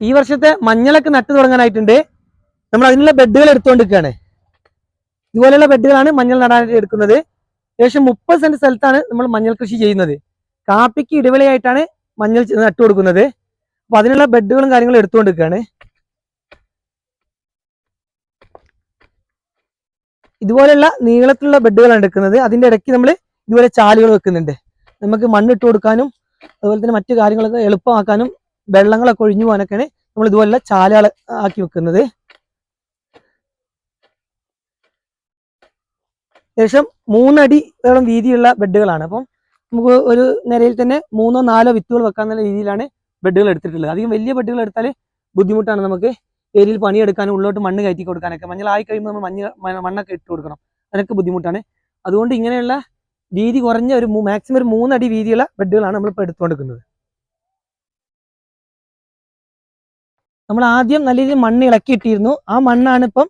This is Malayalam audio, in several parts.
ഈ വർഷത്തെ മഞ്ഞളൊക്കെ നട്ടു തുടങ്ങാനായിട്ടുണ്ട്. നമ്മൾ അതിനുള്ള ബെഡുകൾ എടുത്തുകൊണ്ടിരിക്കുകയാണ്. ഇതുപോലെയുള്ള ബെഡുകളാണ് മഞ്ഞൾ നടാനായിട്ട് എടുക്കുന്നത്. ഏകദേശം മുപ്പത് സെന്റ് സ്ഥലത്താണ് നമ്മൾ മഞ്ഞൾ കൃഷി ചെയ്യുന്നത്. കാപ്പിക്ക് ഇടവേളയായിട്ടാണ് മഞ്ഞൾ നട്ടു കൊടുക്കുന്നത്. അപ്പൊ അതിനുള്ള ബെഡുകളും കാര്യങ്ങളും എടുത്തുകൊണ്ടിരിക്കുകയാണ്. ഇതുപോലെയുള്ള നീളത്തിലുള്ള ബെഡുകളാണ് എടുക്കുന്നത്. അതിന്റെ ഇടയ്ക്ക് നമ്മൾ ഇതുപോലെ ചാലുകൾ വെക്കുന്നുണ്ട്. നമുക്ക് മണ്ണിട്ട് കൊടുക്കാനും അതുപോലെ തന്നെ മറ്റു കാര്യങ്ങളൊക്കെ എളുപ്പമാക്കാനും വെള്ളങ്ങളൊക്കെ ഒഴിഞ്ഞു പോകാനൊക്കെയാണ് നമ്മൾ ഇതുപോലെ ചാലുകൾ ആക്കി വെക്കുന്നത്. ഏകദേശം മൂന്നടി വേണം വീതിയുള്ള ബെഡുകളാണ്. അപ്പം നമുക്ക് ഒരു നിലയിൽ തന്നെ മൂന്നോ നാലോ വിത്തുകൾ വെക്കാന്നുള്ള രീതിയിലാണ് ബെഡുകൾ എടുത്തിട്ടുള്ളത്. അധികം വലിയ ബെഡുകൾ എടുത്താൽ ബുദ്ധിമുട്ടാണ് നമുക്ക് ഏരിയയിൽ പണിയെടുക്കാനും ഉള്ളോട്ട് മണ്ണ് കയറ്റി കൊടുക്കാനൊക്കെ. മഞ്ഞളായി കഴിയുമ്പോൾ നമ്മൾ മഞ്ഞ മണ്ണൊക്കെ ഇട്ട് കൊടുക്കണം. അതിനൊക്കെ ബുദ്ധിമുട്ടാണ്. അതുകൊണ്ട് ഇങ്ങനെയുള്ള വീതി കുറഞ്ഞ ഒരു മാക്സിമം ഒരു മൂന്നടി വീതിയുള്ള ബെഡുകളാണ് നമ്മളിപ്പോൾ എടുത്തുകൊണ്ടിരിക്കുന്നത്. നമ്മൾ ആദ്യം നല്ല രീതിയിൽ മണ്ണ് ഇളക്കിയിട്ടിരുന്നു. ആ മണ്ണാണ് ഇപ്പം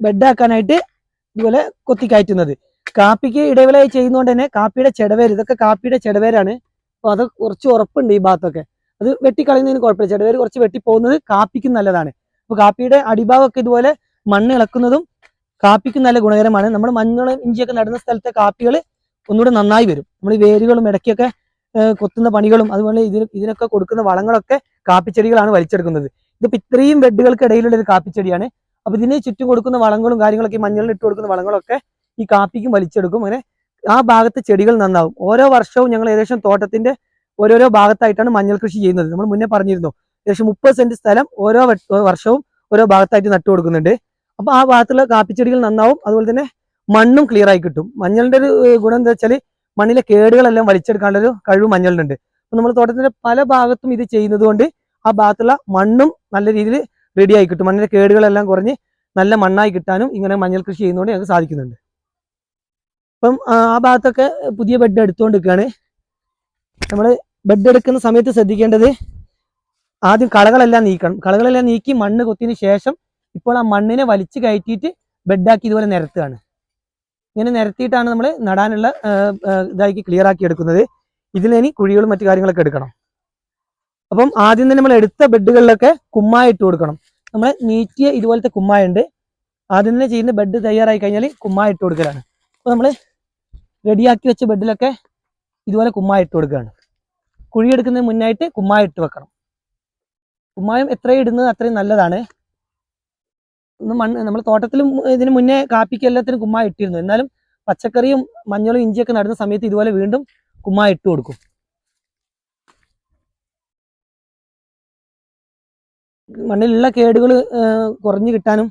ബെഡാക്കാനായിട്ട് ഇതുപോലെ കൊത്തി കയറ്റുന്നത്. കാപ്പിക്ക് ഇടവിലായി ചെയ്യുന്നതുകൊണ്ട് തന്നെ കാപ്പിയുടെ ചെടവേര് ഇതൊക്കെ കാപ്പിയുടെ ചെടവേരാണ്. അപ്പോൾ അത് കുറച്ച് ഉറപ്പുണ്ട് ഈ ഭാഗത്തൊക്കെ. അത് വെട്ടിക്കളയുന്നതിന് കുഴപ്പമില്ല. ചെടവേര് കുറച്ച് വെട്ടി പോകുന്നത് കാപ്പിക്ക് നല്ലതാണ്. അപ്പോൾ കാപ്പിയുടെ അടിഭാഗമൊക്കെ ഇതുപോലെ മണ്ണ് ഇളക്കുന്നതും കാപ്പിക്ക് നല്ല ഗുണകരമാണ്. നമ്മൾ മഞ്ഞളും ഇഞ്ചിയൊക്കെ നടുന്ന സ്ഥലത്തെ കാപ്പികൾ ഒന്നുകൂടെ നന്നായി വരും. നമ്മൾ വേരുകളും ഇടയ്ക്കൊക്കെ കൊത്തുന്ന പണികളും അതുപോലെ ഇതിന് ഇതിനൊക്കെ കൊടുക്കുന്ന വളങ്ങളൊക്കെ കാപ്പിച്ചെടികളാണ് വലിച്ചെടുക്കുന്നത്. ഇതിപ്പോ ഇത്രയും ബെഡുകൾക്ക് ഇടയിലുള്ള ഒരു കാപ്പിച്ചെടിയാണ്. അപ്പൊ ഇതിന് ചുറ്റും കൊടുക്കുന്ന വളങ്ങളും കാര്യങ്ങളൊക്കെ മഞ്ഞളിൽ ഇട്ട് കൊടുക്കുന്ന വളങ്ങളൊക്കെ ഈ കാപ്പിക്കും വലിച്ചെടുക്കും. അങ്ങനെ ആ ഭാഗത്തെ ചെടികൾ നന്നാവും. ഓരോ വർഷവും ഞങ്ങൾ ഏകദേശം തോട്ടത്തിന്റെ ഓരോരോ ഭാഗത്തായിട്ടാണ് മഞ്ഞൾ കൃഷി ചെയ്യുന്നത്. നമ്മൾ മുന്നേ പറഞ്ഞിരുന്നു. ഏകദേശം മുപ്പത് സെന്റ് സ്ഥലം ഓരോ വർഷവും ഓരോ ഭാഗത്തായിട്ട് നട്ടു കൊടുക്കുന്നുണ്ട്. അപ്പൊ ആ ഭാഗത്തുള്ള കാപ്പിച്ചെടികൾ നന്നാവും. അതുപോലെ തന്നെ മണ്ണും ക്ലിയർ ആയി കിട്ടും. മഞ്ഞളിന്റെ ഒരു ഗുണം എന്താ വെച്ചാൽ മണ്ണിലെ കേടുകളെല്ലാം വലിച്ചെടുക്കാനുള്ള ഒരു കഴിവ് മഞ്ഞളിനുണ്ട്. അപ്പൊ നമ്മൾ തോട്ടത്തിന്റെ പല ഭാഗത്തും ഇത് ചെയ്യുന്നത് കൊണ്ട് ആ ഭാഗത്തുള്ള മണ്ണും നല്ല രീതിയിൽ റെഡി ആയി കിട്ടും. മണ്ണിലെ കേടുകളെല്ലാം കുറഞ്ഞ് നല്ല മണ്ണായി കിട്ടാനും ഇങ്ങനെ മഞ്ഞൾ കൃഷി ചെയ്യുന്നതുകൊണ്ട് ഞങ്ങൾക്ക് സാധിക്കുന്നുണ്ട്. അപ്പം ആ ഭാഗത്തൊക്കെ പുതിയ ബെഡ് എടുത്തുകൊണ്ടിരിക്കുകയാണ്. നമ്മൾ ബെഡ് എടുക്കുന്ന സമയത്ത് ശ്രദ്ധിക്കേണ്ടത് ആദ്യം കളകളെല്ലാം നീക്കണം. കളകളെല്ലാം നീക്കി മണ്ണ് കൊത്തിയതിന് ശേഷം ഇപ്പോൾ ആ മണ്ണിനെ വലിച്ചു കയറ്റിയിട്ട് ബെഡാക്കി ഇതുപോലെ നിരത്തുകയാണ്. ഇങ്ങനെ നിരത്തിയിട്ടാണ് നമ്മൾ നടാനുള്ള ഇതാക്കി ക്ലിയർ ആക്കി എടുക്കുന്നത്. ഇതിലിനി കുഴികളും മറ്റു കാര്യങ്ങളൊക്കെ എടുക്കണം. അപ്പം ആദ്യം തന്നെ നമ്മൾ എടുത്ത ബെഡുകളിലൊക്കെ കുമ്മായ ഇട്ട് കൊടുക്കണം. നമ്മൾ നീറ്റിയ ഇതുപോലത്തെ കുമ്മായ ഉണ്ട് ആദ്യം തന്നെ ചെയ്യുന്ന ബെഡ് തയ്യാറായി കഴിഞ്ഞാൽ കുമ്മായ ഇട്ട് കൊടുക്കലാണ്. അപ്പോൾ നമ്മൾ റെഡിയാക്കി വെച്ച ബെഡിലൊക്കെ ഇതുപോലെ കുമ്മായ ഇട്ട് കൊടുക്കുകയാണ്. കുഴിയെടുക്കുന്നതിന് മുന്നായിട്ട് കുമ്മായ ഇട്ട് വെക്കണം. കുമ്മായം എത്രയും ഇടുന്നത് അത്രയും നല്ലതാണ്. മണ്ണ് നമ്മൾ തോട്ടത്തിലും ഇതിന് മുന്നേ കാപ്പിക്ക് എല്ലാത്തിനും ഇട്ടിരുന്നു. എന്നാലും പച്ചക്കറിയും മഞ്ഞളും ഇഞ്ചിയൊക്കെ നടുന്ന സമയത്ത് ഇതുപോലെ വീണ്ടും കുമ്മായ ഇട്ട് കൊടുക്കും. മണ്ണിലുള്ള കേടുകൾ കുറഞ്ഞു കിട്ടാനും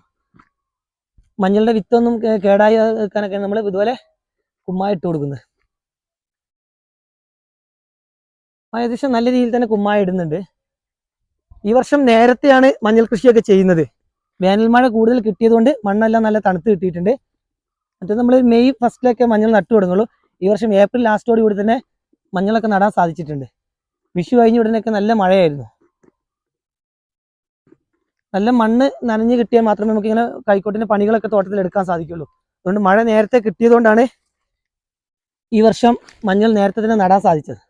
മഞ്ഞളുടെ വിത്തൊന്നും കേടായി നിൽക്കാനൊക്കെ നമ്മൾ ഇതുപോലെ കുമ്മായ ഇട്ട് കൊടുക്കുന്നത്. ഏകദേശം നല്ല രീതിയിൽ തന്നെ കുമ്മായ ഇടുന്നുണ്ട്. ഈ വർഷം നേരത്തെയാണ് മഞ്ഞൾ കൃഷിയൊക്കെ ചെയ്യുന്നത്. വേനൽ മഴ കൂടുതൽ കിട്ടിയതുകൊണ്ട് മണ്ണെല്ലാം നല്ല തണുത്ത് കിട്ടിയിട്ടുണ്ട്. മറ്റേ നമ്മൾ മെയ് ഫസ്റ്റിലൊക്കെ മഞ്ഞൾ നട്ടു തുടങ്ങുള്ളൂ. ഈ വർഷം ഏപ്രിൽ ലാസ്റ്റോട് കൂടി തന്നെ മഞ്ഞളൊക്കെ നടാൻ സാധിച്ചിട്ടുണ്ട്. വിഷു കഴിഞ്ഞ ഉടനെയൊക്കെ നല്ല മഴയായിരുന്നു. നല്ല മണ്ണ് നനഞ്ഞ് കിട്ടിയാൽ മാത്രമേ നമുക്ക് ഇങ്ങനെ കൈക്കോട്ടിന്റെ പണികളൊക്കെ തോട്ടത്തിൽ എടുക്കാൻ സാധിക്കുള്ളൂ. അതുകൊണ്ട് മഴ നേരത്തെ കിട്ടിയതുകൊണ്ടാണ് ഈ വർഷം മഞ്ഞൾ നേരത്തെ തന്നെ നടാൻ സാധിച്ചത്.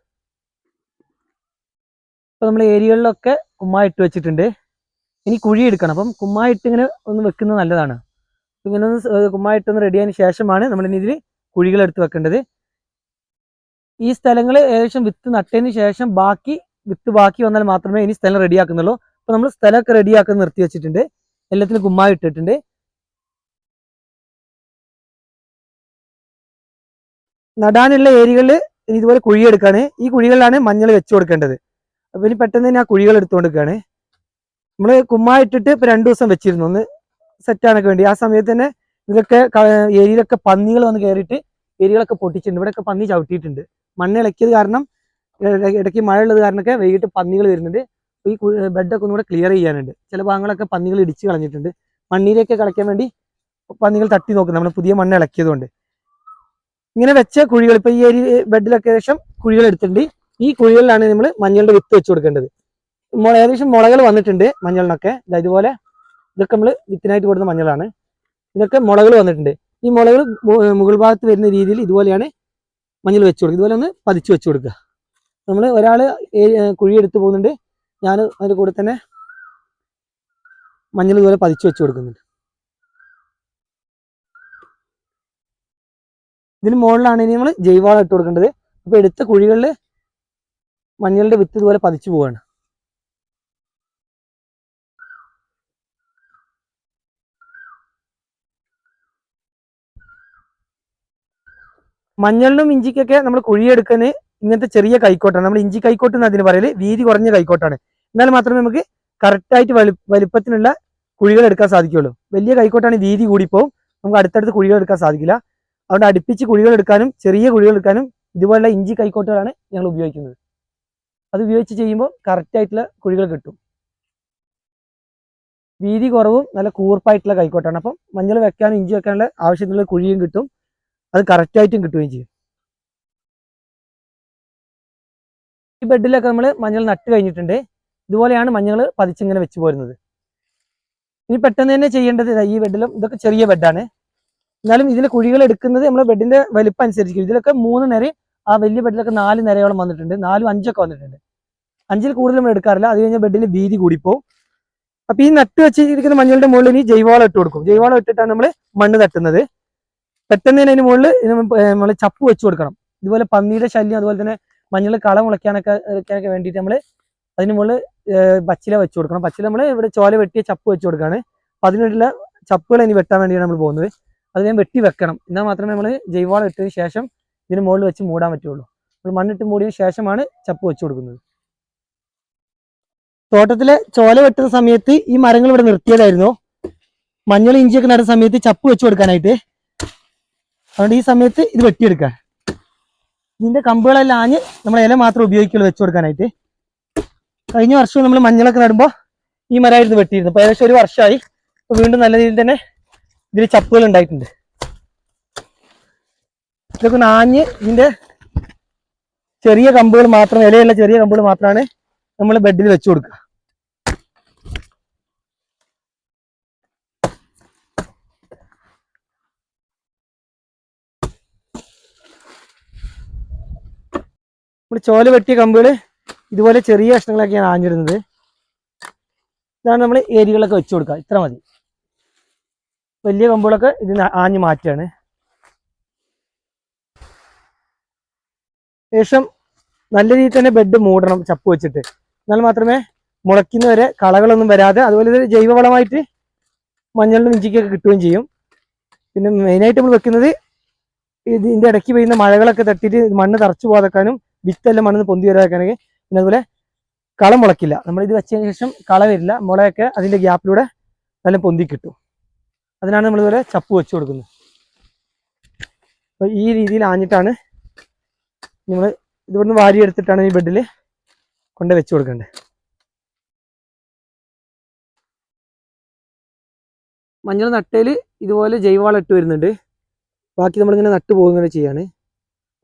ഇപ്പൊ നമ്മൾ ഏരിയകളിലൊക്കെ ഉമ്മ ഇട്ട് വെച്ചിട്ടുണ്ട്. ഇനി കുഴി എടുക്കണം. അപ്പം കുമ്മായിട്ട് ഇങ്ങനെ ഒന്ന് വെക്കുന്നത് നല്ലതാണ്. ഇങ്ങനെ ഒന്ന് കുമ്മായിട്ടൊന്ന് റെഡിയായതിനു ശേഷമാണ് നമ്മൾ ഇനി ഇതിൽ കുഴികൾ എടുത്ത് വെക്കേണ്ടത്. ഈ സ്ഥലങ്ങൾ ഏകദേശം വിത്ത് നട്ടതിന് ശേഷം ബാക്കി വിത്ത് ബാക്കി വന്നാൽ മാത്രമേ ഇനി സ്ഥലം റെഡിയാക്കുന്നുള്ളൂ അപ്പൊ നമ്മൾ സ്ഥലമൊക്കെ റെഡിയാക്കാൻ നിർത്തി വെച്ചിട്ടുണ്ട്. എല്ലാത്തിനും കുമ്മായി ഇട്ടിട്ടുണ്ട്. നടാനുള്ള ഏരിയകളിൽ ഇനി ഇതുപോലെ കുഴിയെടുക്കാണ് ഈ കുഴികളിലാണ് മഞ്ഞൾ വെച്ചു കൊടുക്കേണ്ടത്. അപ്പൊ ഇനി പെട്ടെന്ന് തന്നെ ആ കുഴികൾ എടുത്തുകൊടുക്കുകയാണ് നമ്മൾ കുമ്മായിട്ടിട്ട് ഇപ്പൊ രണ്ടു ദിവസം വെച്ചിരുന്നു. ഒന്ന് സെറ്റ് ആണൊക്കെ വേണ്ടി. ആ സമയത്ത് തന്നെ ഇതൊക്കെ ഏരിയിലൊക്കെ പന്നികൾ വന്ന് കയറിയിട്ട് ഏരിയകളൊക്കെ പൊട്ടിച്ചിട്ടുണ്ട്. ഇവിടെയൊക്കെ പന്നി ചവിട്ടിയിട്ടുണ്ട്. മണ്ണ് ഇളക്കിയത് കാരണം ഇട- ഇടയ്ക്ക് മഴ ഉള്ളത് കാരണമൊക്കെ വൈകിട്ട് പന്നികൾ വരുന്നുണ്ട്. ഈ ബെഡൊക്കെ ഒന്നുകൂടെ ക്ലിയർ ചെയ്യാനുണ്ട്. ചില ഭാഗങ്ങളൊക്കെ പന്നികൾ ഇടിച്ച് കളഞ്ഞിട്ടുണ്ട്. മണ്ണിലേക്ക് കളയ്ക്കാൻ വേണ്ടി പന്നികൾ തട്ടി നോക്കും നമ്മൾ പുതിയ മണ്ണ് ഇളക്കിയതുകൊണ്ട്. ഇങ്ങനെ വെച്ച കുഴികൾ ഇപ്പൊ ഈ ഏരിയ ബെഡിലൊക്കെ ശേഷം കുഴികൾ എടുത്തിട്ടുണ്ട്. ഈ കുഴികളിലാണ് നമ്മൾ മഞ്ഞളുടെ വിത്ത് വെച്ച് കൊടുക്കേണ്ടത്. ഏകദേശം മുളകൾ വന്നിട്ടുണ്ട് മഞ്ഞളിനൊക്കെ. ഇതുപോലെ ഇതൊക്കെ നമ്മൾ വിത്തിനായിട്ട് കൊടുത്ത മഞ്ഞളാണ്. ഇതൊക്കെ മുളകൾ വന്നിട്ടുണ്ട്. ഈ മുളകൾ മുകൾ ഭാഗത്ത് വരുന്ന രീതിയിൽ ഇതുപോലെയാണ് മഞ്ഞൾ വെച്ച് കൊടുക്കുക. ഇതുപോലെ ഒന്ന് പതിച്ച് വെച്ച് കൊടുക്കുക. നമ്മൾ ഒരാൾ കുഴിയെടുത്ത് പോകുന്നുണ്ട്. ഞാൻ അതിന്റെ കൂടെ തന്നെ മഞ്ഞൾ ഇതുപോലെ പതിച്ച് വെച്ച് കൊടുക്കുന്നുണ്ട്. ഇതിന് മുകളിലാണ് ഇനി നമ്മൾ ജൈവവളം ഇട്ട് കൊടുക്കേണ്ടത്. അപ്പോൾ എടുത്ത കുഴികളിൽ മഞ്ഞളുടെ വിത്ത് ഇതുപോലെ പതിച്ചു പോവാണ്. മഞ്ഞളിനും ഇഞ്ചിക്കൊക്കെ നമ്മൾ കുഴിയെടുക്കുന്നത് ഇങ്ങനത്തെ ചെറിയ കൈക്കോട്ടാണ്. നമ്മൾ ഇഞ്ചി കൈക്കോട്ട് എന്ന് അതിന് പറയൽ? വീതി കുറഞ്ഞ കൈക്കോട്ടാണ്. എന്നാൽ മാത്രമേ നമുക്ക് കറക്റ്റായിട്ട് വലി വലിപ്പത്തിനുള്ള കുഴികൾ എടുക്കാൻ സാധിക്കുള്ളൂ വലിയ കൈക്കോട്ടാണ് വീതി കൂടിപ്പോവും. നമുക്ക് അടുത്തടുത്ത് കുഴികൾ എടുക്കാൻ സാധിക്കില്ല. അതുകൊണ്ട് അടുപ്പിച്ച് കുഴികൾ എടുക്കാനും ചെറിയ കുഴികൾ എടുക്കാനും ഇതുപോലുള്ള ഇഞ്ചി കൈക്കോട്ടുകളാണ് ഞങ്ങൾ ഉപയോഗിക്കുന്നത്. അത് ഉപയോഗിച്ച് ചെയ്യുമ്പോൾ കറക്റ്റായിട്ടുള്ള കുഴികൾ കിട്ടും. വീതി കുറവും നല്ല കൂർപ്പായിട്ടുള്ള കൈക്കോട്ടാണ്. അപ്പം മഞ്ഞൾ വെക്കാനും ഇഞ്ചി വെക്കാനുള്ള ആവശ്യത്തിനുള്ള കുഴിയും കിട്ടും. അത് കറക്റ്റായിട്ടും കിട്ടുകയും ചെയ്യും. ഈ ബെഡിലൊക്കെ നമ്മൾ മഞ്ഞൾ നട്ട് കഴിഞ്ഞിട്ടുണ്ട്. ഇതുപോലെയാണ് മഞ്ഞൾ പതിച്ചിങ്ങനെ വെച്ച് പോരുന്നത്. ഇനി പെട്ടെന്ന് തന്നെ ചെയ്യേണ്ടത് ഈ ബെഡിലും ഇതൊക്കെ ചെറിയ ബെഡാണ് എന്നാലും ഇതിൽ കുഴികൾ എടുക്കുന്നത് നമ്മൾ ബെഡിന്റെ വലിപ്പം അനുസരിച്ചിരിക്കും. ഇതിലൊക്കെ മൂന്ന് നിര ആ വലിയ ബെഡിലൊക്കെ നാല് നിരയോളം വന്നിട്ടുണ്ട്. നാലും അഞ്ചൊക്കെ വന്നിട്ടുണ്ട്. അഞ്ചിൽ കൂടുതൽ നമ്മൾ എടുക്കാറില്ല. അത് കഴിഞ്ഞാൽ ബെഡിന്റെ വീതി കൂടിപ്പോവും. അപ്പൊ ഈ നട്ട് വെച്ചിരിക്കുന്ന മഞ്ഞളുടെ മുകളിൽ ഇനി ജൈവവളം ഇട്ട് കൊടുക്കും. ജൈവവളം ഇട്ടിട്ടാണ് നമ്മൾ മണ്ണ് തട്ടുന്നത്. പെട്ടെന്ന് തന്നെ അതിന് മുകളിൽ നമ്മൾ ചപ്പ് വെച്ച് കൊടുക്കണം. ഇതുപോലെ പന്നിയുടെ ശല്യം അതുപോലെ തന്നെ മഞ്ഞൾ കള മുളയ്ക്കാനൊക്കെ വെക്കാനൊക്കെ വേണ്ടിയിട്ട് നമ്മൾ അതിന് മുകളിൽ പച്ചില വെച്ച് കൊടുക്കണം. പച്ചില നമ്മൾ ഇവിടെ ചോല വെട്ടിയ ചപ്പ് വെച്ച് കൊടുക്കുകയാണ് അപ്പം അതിനുള്ള ചപ്പുകൾ ഇനി വെട്ടാൻ വേണ്ടിയാണ് നമ്മൾ പോകുന്നത്. അത് ഞാൻ വെട്ടി വെക്കണം. എന്നാൽ മാത്രമേ നമ്മൾ ജൈവവളം ഇട്ടതിന് ശേഷം ഇതിന് മുകളിൽ വെച്ച് മൂടാൻ പറ്റുള്ളൂ. നമ്മൾ മണ്ണിട്ട് മൂടിയതിന് ശേഷമാണ് ചപ്പ് വെച്ച് കൊടുക്കുന്നത്. തോട്ടത്തിലെ ചോല വെട്ടുന്ന സമയത്ത് ഈ മരങ്ങൾ ഇവിടെ നിർത്തിയതായിരുന്നു. മഞ്ഞൾ ഇഞ്ചിയൊക്കെ നടുന്ന സമയത്ത് ചപ്പ് വെച്ച് കൊടുക്കാനായിട്ട്. അതുകൊണ്ട് ഈ സമയത്ത് ഇത് വെട്ടിയെടുക്കുക. ഇതിന്റെ കമ്പുകളെല്ലാം ആഞ്ഞ് നമ്മൾ ഇല മാത്രം ഉപയോഗിക്കുള്ളൂ വെച്ച് കൊടുക്കാനായിട്ട്. കഴിഞ്ഞ വർഷവും നമ്മൾ മഞ്ഞളൊക്കെ നടുമ്പോൾ ഈ മരമായിരുന്നു വെട്ടിയിരുന്നു അപ്പൊ ഏകദേശം ഒരു വർഷമായി. അപ്പോൾ വീണ്ടും നല്ല രീതിയിൽ തന്നെ ഇതിൽ ചപ്പുകൾ ഉണ്ടായിട്ടുണ്ട്. ഇതൊക്കെ നാഞ്ഞ് ഇതിന്റെ ചെറിയ കമ്പുകൾ മാത്രം ഇലയുള്ള ചെറിയ കമ്പുകൾ മാത്രമാണ് നമ്മൾ ബെഡിൽ വെച്ച് കൊടുക്കുക. നമ്മൾ ചോല വെട്ടിയ കമ്പുകൾ ഇതുപോലെ ചെറിയ കഷ്ണങ്ങളൊക്കെയാണ് ആഞ്ഞിരുന്നത് ഇതാണ് നമ്മൾ ഏരികളൊക്കെ വെച്ച് കൊടുക്കുക. ഇത്ര മതി. വലിയ കമ്പുകളൊക്കെ ഇതിന് ആഞ്ഞ് മാറ്റാണ് ശേഷം നല്ല രീതിയിൽ തന്നെ ബെഡ് മൂടണം ചപ്പ് വെച്ചിട്ട്. എന്നാൽ മാത്രമേ മുളയ്ക്കുന്നവരെ കളകളൊന്നും വരാതെ അതുപോലെ ഇത് ജൈവവളമായിട്ട് മഞ്ഞളിനും ഇഞ്ചിക്കൊക്കെ കിട്ടുകയും ചെയ്യും. പിന്നെ മെയിനായിട്ട് നമ്മൾ വെക്കുന്നത് ഇതിന്റെ ഇടയ്ക്ക് പെയ്യുന്ന മഴകളൊക്കെ തട്ടിയിട്ട് മണ്ണ് തറച്ചു പോകാതെക്കാനും വിത്തെല്ലാം മണ്ണിന്ന് പൊന്തി വരാക്കാണെങ്കിൽ പിന്നെ അതുപോലെ കള മുളക്കില്ല നമ്മൾ ഇത് വെച്ചതിന് ശേഷം കള വരില്ല. മുളയൊക്കെ അതിന്റെ ഗ്യാപ്പിലൂടെ നല്ല പൊന്തി കിട്ടും. അതിനാണ് നമ്മൾ ഇതുപോലെ ചപ്പ് വെച്ച് കൊടുക്കുന്നത്. അപ്പൊ ഈ രീതിയിൽ ആഞ്ഞിട്ടാണ് നമ്മൾ ഇതുകൊണ്ട് വാരി എടുത്തിട്ടാണ് ഈ ബെഡിൽ കൊണ്ട് വെച്ച് കൊടുക്കേണ്ടത്. മഞ്ഞൾ നട്ടയിൽ ഇതുപോലെ ജൈവവളം ഇട്ട് വരുന്നുണ്ട്. ബാക്കി നമ്മളിങ്ങനെ നട്ട് പോകുന്നത് ചെയ്യാണ്.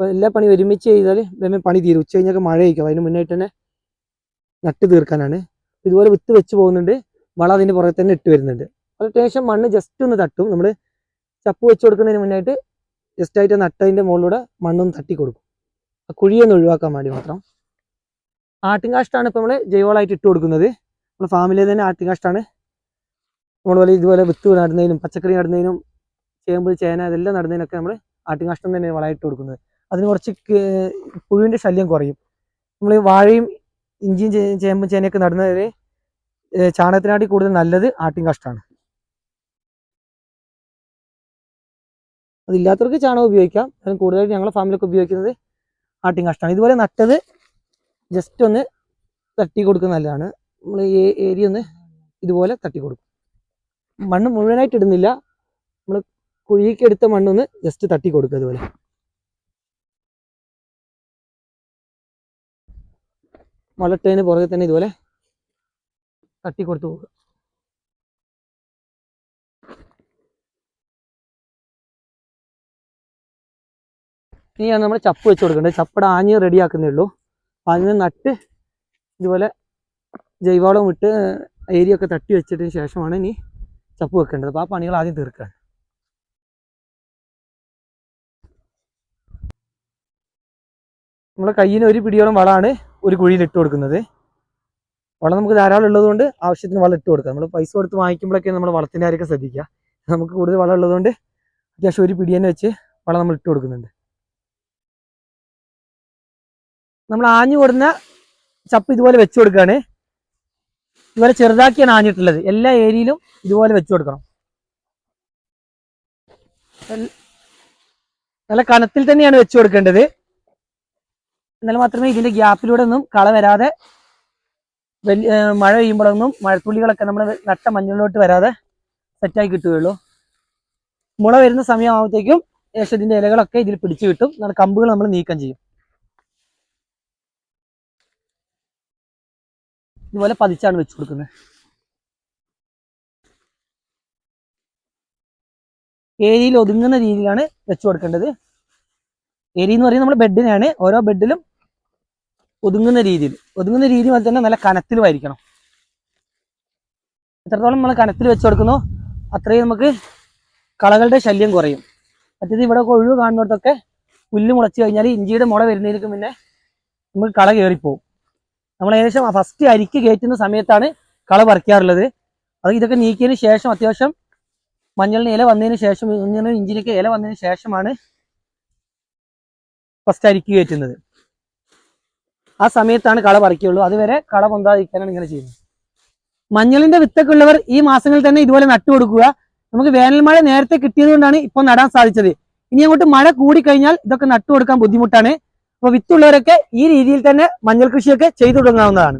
അപ്പോൾ എല്ലാ പണി ഒരുമിച്ച് ചെയ്താൽ വേഗം പണി തീരും. ഉച്ച കഴിഞ്ഞൊക്കെ മഴ ആയിരിക്കും അതിന് മുന്നായിട്ട് തന്നെ നട്ട് തീർക്കാനാണ്. ഇതുപോലെ വിത്ത് വെച്ച് പോകുന്നുണ്ട്. വള അതിന്റെ പുറകെ തന്നെ ഇട്ട് വരുന്നുണ്ട്. അതിന് ശേഷം മണ്ണ് ജസ്റ്റ് ഒന്ന് തട്ടും. നമ്മൾ ചപ്പ് വെച്ച് കൊടുക്കുന്നതിന് മുന്നായിട്ട് ജസ്റ്റ് ആയിട്ട് നട്ടതിന്റെ മുകളിലൂടെ മണ്ണൊന്ന് തട്ടി കൊടുക്കും. ആ കുഴിയൊന്ന് ഒഴിവാക്കാൻ വേണ്ടി മാത്രം. ആട്ടിൻകാഷ്ടാണ് ഇപ്പോൾ നമ്മൾ ജൈവവളമായിട്ട് ഇട്ട് കൊടുക്കുന്നത്. നമ്മൾ ഫാമിലെ തന്നെ ആട്ടിൻകാഷ്ടാണ് നമ്മൾ പോലെ ഇതുപോലെ വിത്ത് നടുന്നതിനും പച്ചക്കറി നടുന്നതിനും ചേമ്പ് ചേന ഇതെല്ലാം നടുന്നതിനൊക്കെ നമ്മൾ ആട്ടിൻകാഷ്ടം തന്നെ വളമായിട്ട് കൊടുക്കുന്നത്. അതിന് കുറച്ച് പുഴുവിന്റെ ശല്യം കുറയും. നമ്മൾ വാഴയും ഇഞ്ചിയും ചേമ്പും ചേനയൊക്കെ നടുന്നതിന് ഏർ ചാണകത്തിനാട്ടി കൂടുതൽ നല്ലത് ആട്ടിൻ കാഷ്ടമാണ് അതില്ലാത്തവർക്ക് ചാണകം ഉപയോഗിക്കാം. അതിന് കൂടുതലായിട്ട് ഞങ്ങളുടെ ഫാമിലൊക്കെ ഉപയോഗിക്കുന്നത് ആട്ടിൻ കാഷ്ടമാണ് ഇതുപോലെ നട്ടത് ജസ്റ്റ് ഒന്ന് തട്ടി കൊടുക്കുന്ന നല്ലതാണ്. നമ്മൾ ഏരിയ ഒന്ന് ഇതുപോലെ തട്ടി കൊടുക്കും. മണ്ണ് മുഴുവനായിട്ട് ഇടുന്നില്ല. നമ്മൾ കുഴിക്ക് എടുത്ത മണ്ണൊന്ന് ജസ്റ്റ് തട്ടി കൊടുക്കുക ഇതുപോലെ വളട്ടതിന് പുറകെ തന്നെ ഇതുപോലെ തട്ടി കൊടുത്തു പോകുക ഇനിയാണ് നമ്മൾ ചപ്പ് വെച്ച് കൊടുക്കേണ്ടത്. ചപ്പട ആഞ്ഞ് റെഡിയാക്കുന്നേ ഉള്ളൂ. അതിന് നട്ട് ഇതുപോലെ ജൈവവളം ഇട്ട് ഏരിയൊക്കെ തട്ടി വെച്ചിട്ടതിന് ശേഷമാണ് ഇനി ചപ്പ് വെക്കേണ്ടത്. അപ്പോൾ ആ പണികൾ ആദ്യം തീർക്കുക നമ്മളെ കയ്യിന് ഒരു പിടിയോളം വളമാണ് ഒരു കുഴിയിൽ ഇട്ട് കൊടുക്കുന്നത്. വളം നമുക്ക് ധാരാളം ഉള്ളതുകൊണ്ട് ആവശ്യത്തിന് വളം ഇട്ട് കൊടുക്കാം. നമ്മൾ പൈസ കൊടുത്ത് വാങ്ങിക്കുമ്പോഴൊക്കെ നമ്മൾ വളത്തിന്റെ കാര്യമൊക്കെ ശ്രദ്ധിക്കുക. നമുക്ക് കൂടുതൽ വളം ഉള്ളതുകൊണ്ട് അത്യാവശ്യം ഒരു പിടി തന്നെ വെച്ച് വളം നമ്മൾ ഇട്ട് കൊടുക്കുന്നുണ്ട്. നമ്മൾ ആഞ്ഞു കൊടുന്ന ചപ്പ് ഇതുപോലെ വെച്ച് കൊടുക്കുകയാണ്. ഇതുപോലെ ചെറുതാക്കിയാണ് ആഞ്ഞിട്ടുള്ളത്. എല്ലാ ഏരിയയിലും ഇതുപോലെ വെച്ച് കൊടുക്കണം. നല്ല കനത്തിൽ തന്നെയാണ് വെച്ച് കൊടുക്കേണ്ടത്. എന്നാൽ മാത്രമേ ഇതിന്റെ ഗ്യാപ്പിലൂടെ ഒന്നും കള വരാതെ വലിയ മഴ പെയ്യുമ്പോഴൊന്നും മഴത്തുള്ളികളൊക്കെ നമ്മൾ നട്ട മഞ്ഞളിലോട്ട് വരാതെ സെറ്റായി കിട്ടുകയുള്ളൂ. മുള വരുന്ന സമയമാകുമ്പോഴത്തേക്കും ഏകദേശം ഇതിന്റെ ഇലകളൊക്കെ ഇതിൽ പിടിച്ചു കിട്ടും. എന്നാൽ കമ്പുകൾ നമ്മൾ നീക്കം ചെയ്യും. ഇതുപോലെ പതിച്ചാണ് വെച്ചു കൊടുക്കുന്നത്. ഏരിയയിൽ ഒതുങ്ങുന്ന രീതിയിലാണ് വെച്ചു കൊടുക്കേണ്ടത്. ഏരിയ എന്ന് പറയുന്നത് നമ്മൾ ബെഡിനെയാണ് ഓരോ ബെഡിലും ഒതുങ്ങുന്ന രീതിയിൽ. ഒതുങ്ങുന്ന രീതി പോലെ തന്നെ നല്ല കനത്തിലുമായിരിക്കണം എത്രത്തോളം നമ്മൾ കനത്തിൽ വെച്ച് കൊടുക്കുന്നോ അത്രയും നമുക്ക് കളകളുടെ ശല്യം കുറയും. മറ്റേത് ഇവിടെ ഒഴിവ് കാണുന്നിടത്തൊക്കെ പുല്ല് മുളച്ച് കഴിഞ്ഞാൽ ഇഞ്ചിയുടെ മുള വരുന്നതിലേക്ക് പിന്നെ നമുക്ക് കള കയറിപ്പോവും. നമ്മൾ ഏകദേശം ഫസ്റ്റ് അരിക്ക് കയറ്റുന്ന സമയത്താണ് കള പറിക്കാറുള്ളത്. അത് ഇതൊക്കെ നീക്കിയതിന് ശേഷം അത്യാവശ്യം മഞ്ഞളിന് ഇല വന്നതിന് ശേഷം ഇഞ്ചിനൊക്കെ ഇല വന്നതിന് ശേഷമാണ് ഫസ്റ്റ് അരിക്ക് കയറ്റുന്നത്. ആ സമയത്താണ് കള പറിക്കുകയുള്ളൂ അതുവരെ കള പൊന്താതിരിക്കാനാണ് ഇങ്ങനെ ചെയ്യുന്നത്. മഞ്ഞളിന്റെ വിത്തൊക്കെ ഉള്ളവർ ഈ മാസങ്ങളിൽ തന്നെ ഇതുപോലെ നട്ടു കൊടുക്കുക. നമുക്ക് വേനൽ മഴ നേരത്തെ കിട്ടിയത് കൊണ്ടാണ് ഇപ്പോൾ നടാൻ സാധിച്ചത്. ഇനി അങ്ങോട്ട് മഴ കൂടിക്കഴിഞ്ഞാൽ ഇതൊക്കെ നട്ടു കൊടുക്കാൻ ബുദ്ധിമുട്ടാണ്. അപ്പോൾ വിത്തുള്ളവരൊക്കെ ഈ രീതിയിൽ തന്നെ മഞ്ഞൾ കൃഷിയൊക്കെ ചെയ്തു തുടങ്ങാവുന്നതാണ്.